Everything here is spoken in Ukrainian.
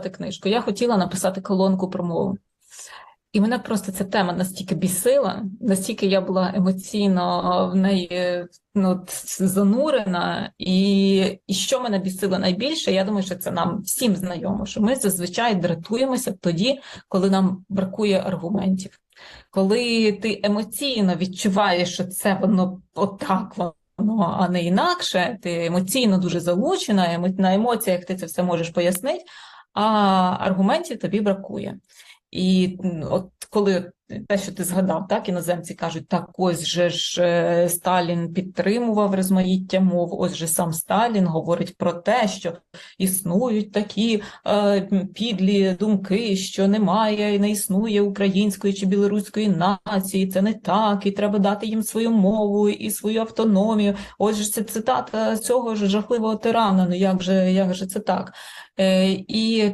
книжку, я хотіла написати колонку про мову. І мене просто ця тема настільки бісила, настільки я була емоційно в неї ну, занурена, і, і що мене бісило найбільше, я думаю, що це нам всім знайомо, що ми зазвичай дратуємося тоді, коли нам бракує аргументів. Коли ти емоційно відчуваєш, що це воно отак воно, а не інакше, ти емоційно дуже залучена, на емоціях ти це все можеш пояснити, а аргументів тобі бракує. І от коли те, що ти згадав, так іноземці кажуть, так ось же ж е, Сталін підтримував розмаїття мов, ось же сам Сталін говорить про те, що існують такі е, підлі думки, що немає і не існує української чи білоруської нації, це не так, і треба дати їм свою мову і свою автономію. Ось же це цитата цього ж жахливого тирана. Ну як же, як же це так? Е, і ти